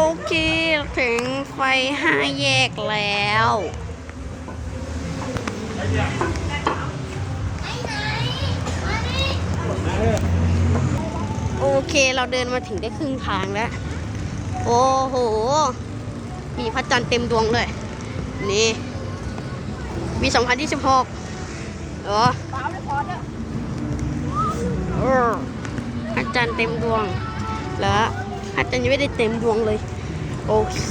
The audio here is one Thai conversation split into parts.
โอเค ถึงไฟห้าแยกแล้วโอเคเราเดินมาถึงได้ครึ่งทางแล้ว โอ้โห มีพระจันทร์เต็มดวงเลย นี่มี2026เหรอเออพระจันทร์เต็มดวงแล้ว พระจันทร์ยังไม่ได้เต็มดวงเลย โอเค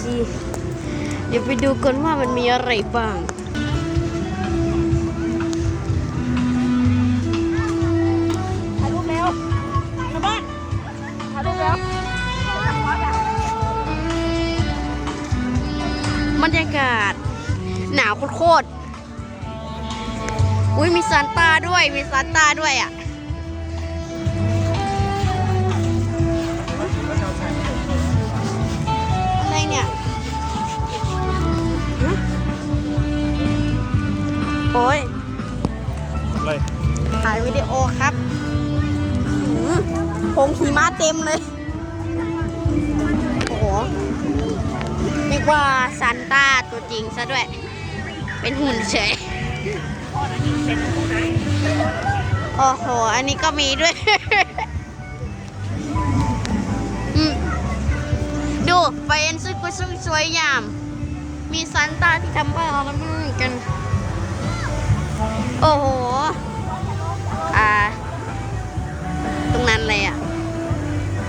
เดี๋ยวไปดูกันว่ามันมีอะไรบ้างถ่ายรูปเร็วมาบ้านถ่ายรูปเร็วบรรยากาศ หนาวโคตรๆอุ้ยมีซานต้าด้วย มีซานต้าด้วยอะ เนี่ยฮะโอ้ยอะไรถ่ายวิดีโอครับหือผงหิมะเต็มเลย โอ้โหเรียกว่าซันต้าตัวจริงซะด้วย เป็นหุ่นเฉย โอ้โห อันนี้ก็มีด้วย ดูไฟเอ็นซึกุซุสวยยาม มีซันต้าที่ทำบ้านเราแล้วม่รู้เหมือนกัน โอ้โห อ่า ตรงนั้นเลยอะ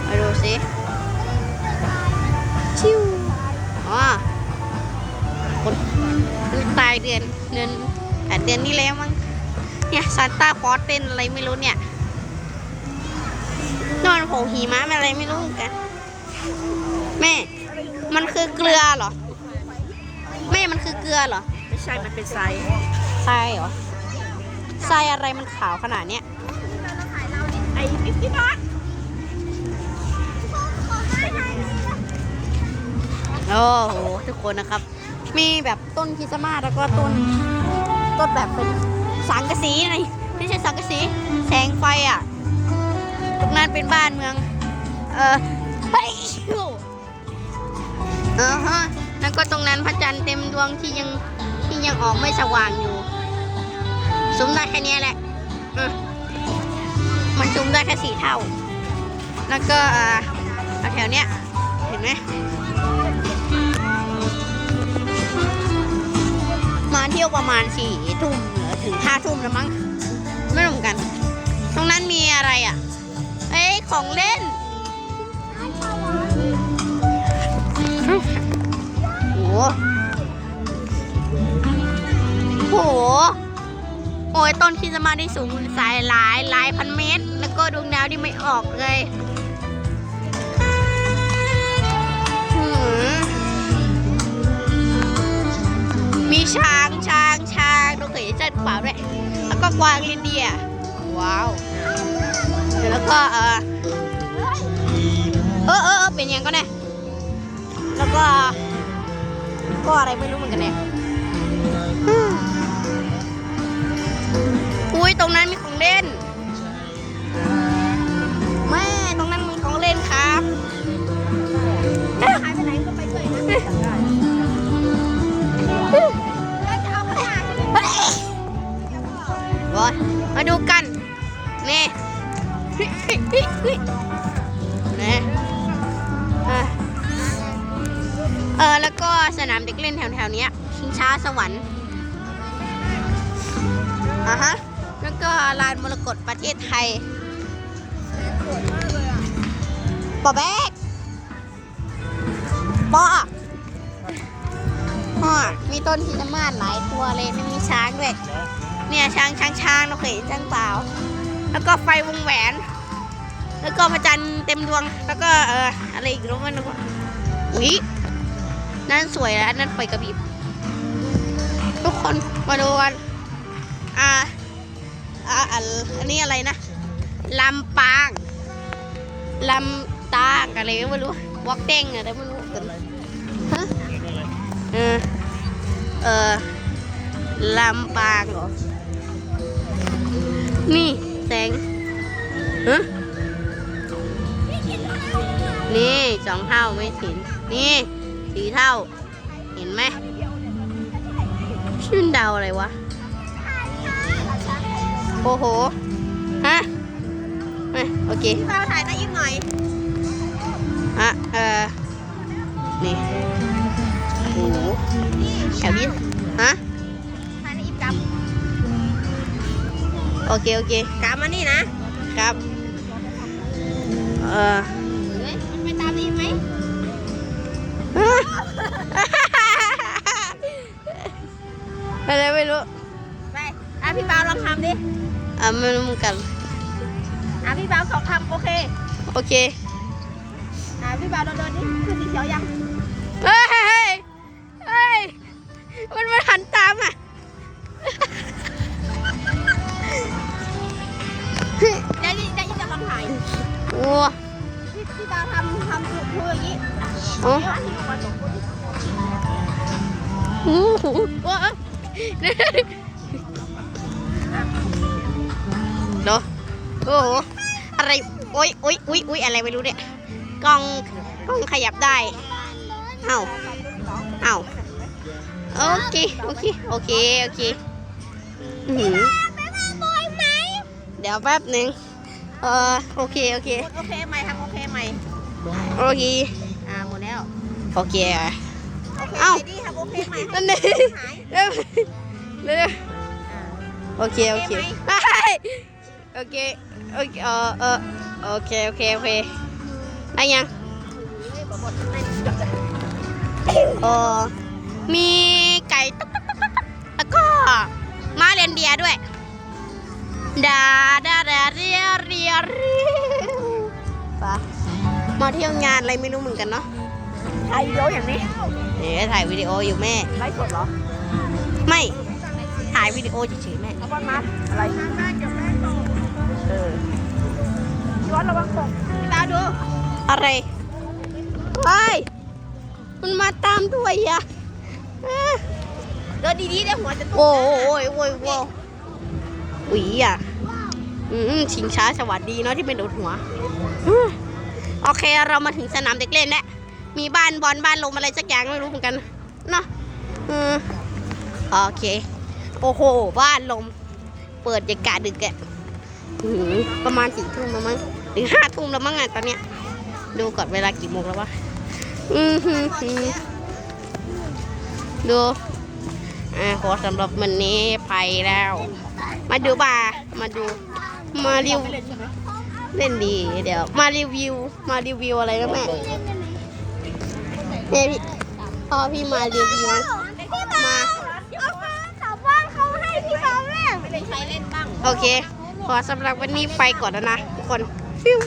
มาดูสิ ชิวอ๋อคนตายเดือนเดือนอ่เดือนนี้แล้วมั้ง เนี่ยซานต้าคอสเป็นอะไรไม่รู้เนี่ย นอนผงหิมะอะไรไม่รู้กัน แม่ มันคือเกลือเหรอ แม่ มันคือเกลือเหรอ ไม่ใช่ มันเป็นไซส์ทรายเหรอทรายอะไรมันขาวขนาดเนี้ย ไอ้ฟิฟตี้บาทโอ้โหทุกคนนะครับ มีแบบต้นคริสต์มาสแล้วก็ต้น ต้นแบบเป็นสังกะสีไงไม่ใช่สังกะสี แสงไฟอะตรงนั้นเป็นบ้านเมือง เออเฮ้ย เออฮะแล้วก็ตรงนั้นพระจันทร์เต็มดวงที่ยังที่ยังออกไม่สว่างอยู่ซูมได้แค่นี้แหละมันซูมได้แค่สี่เท่า แล้วก็อ่อแถวเนี้ยเห็นไหมมาเที่ยวประมาณสี่ทุ่มถึงห้าทุ่มแล้วมั้งไม่รู้เหมือนกัน ตรงนั้นมีอะไรอะ เอ้ยของเล่น โหโห โอ้ยต้นคริสต์มาสที่สูงสายหลายหลายพันเมตร แล้วก็ดวงดาวที่ไม่ออกเลยมีช้างช้างช้างเราเคยเห็นเจ้าเป๋าด้วยแล้วก็กวางลินเดีย ว้าวแล้วก็เออเออเออเป็นยังก็แน่ แล้วก็ ก็อะไรไม่รู้เหมือนกันเนี่ยอืมอุ้ยตรงนั้นมีของเล่นแม่ตรงนั้นมีของเล่นครับหายไปไหนก็ไปด้วยนะจำได้แล้วจะเอาขนาดนี้เฮ้ยบอยมาดูกันนี่เฮ้ยเฮ้ยเฮ้ยเฮ้ยนี่ เออแล้วก็สนามเด็กเล่นแถวๆนี้ชิงช้าสวรรค์อะฮะแล้วก็ลานมรกตประเทศไทยปอแบกปอพ่อมีต้นพิจมาศหลายตัวเลยไม่มีช้างด้วยเนี่ยช้างช้างช้างเราเคยช้างเปล่า แล้วก็ไฟวงแหวน แล้วก็พระจันทร์เต็มดวง แล้วก็เอออะไรอีกรู้ไหมรู้ไหมอุ๊ย นั่นสวยแล้วนั่นไฟกระพริบทุกคนมาดูกันอ่าอ่าอันนนี้อะไรนะลำปางลำตางอะไรก็ไม่รู้วอกเด้งอะไรไม่รู้กันฮะเออเออลำปางเหรอนี่แสงฮะนี่สองเท่าไม่ถินนี่ สี่เท่าเห็นไหมชื่นเดาอะไรวะ โอ้โห ฮะเอ้ยโอเคพี่เปาถ่ายหน้ายิ้มหน่อยฮะเออนี่โอ้โหแถวนี้ฮะถ่ายหน้ายิ้มกโอเค โอเคำกำมานี่นะ ครับ เออ อะไรไม่รู้ ไปอะพี่เปาลองทำดิอะไม่รู้เหมือนกัน อะพี่เปาสองทำโอเค โอเค อะพี่เปาเดินเดินดิคือสีเขียวยัง เฮ้ย เฮ้ยเฮ้ยมันมันหันตามอะ โอ้เดี๋ยวที่ลงมาสองคนดิโหโอ้เดี๋ยวโอ้โหอะไร โอ๊ยโอ๊ยอุ๊ยอุ๊ยอะไรไม่รู้เนี่ยกล้องกล้องขยับได้ เอ้า เอ้า โอเค โอเค โอเค โอเคเดี๋ยวแป๊บหนึ่งเออโอเค โอเค โอเคใหม่ทำโอเคใหม่โอเค แล้วโอเคอะโอเคเอ้าใหม่ดิทำโอเคใหม่ให้นั่นเองหายเร็วเร็วอ่าโอเคโอเคโอเคโอเคเออเออโอเคโอเคโอเคได้ยังเออมีไก่ตุ๊กตุ๊กตุ๊กตุ๊กแล้วก็ม้าเรนเดียร์ด้วยดาดาดาเรียเรียเรียไปมาเที่ยวงานอะไรไม่รู้เหมือนกันเนาะ ถ่ายวิดีโออย่างนี้เดี๋ยวถ่ายวิดีโออยู่แม่ ไลฟ์สดเหรอไม่ถ่ายวิดีโอเฉยๆแม่เอาบอลมาอะไรเออพี่บอลระวังตกพี่ตาดูอะไรว้ายมันมาตามด้วยอะเอ้อเดินดีๆเดี๋ยวหัวจะตกโอ้โหโอ้ยโอ้ยโอ้ยหวีอะอืมชิงช้าสวัสดีเนาะที่เป็นโดดหัวอืมโอเคเรามาถึงสนามเด็กเล่นแล้ว มีบ้านบอลบ้านลมอะไรสักอย่างไม่รู้เหมือนกันเนาะอืมโอเค โอ้โห บ้านลม เปิดยากาศดึกอะอื้อหือประมาณสี่ทุ่มแล้วมั้งหรือห้าทุ่มแล้วมั้งอะตอนเนี้ย ดูก่อนเวลากี่โมงแล้ววะอือหือหือดูอ่าขอสำหรับวันนี้ไปแล้ว มาดูบ่ามาดู มารีวิวเล่นดีเดี๋ยว มารีวิว มารีวิวอะไรนะแม่ แม่พี่พ่อพี่มารีวิวมาบ้านเขาให้พี่ม่ได้ใช้เล่นบ้างโอเค ขอสำหรับวันนี้ไปก่อนแล้วนะทุกคนฟิว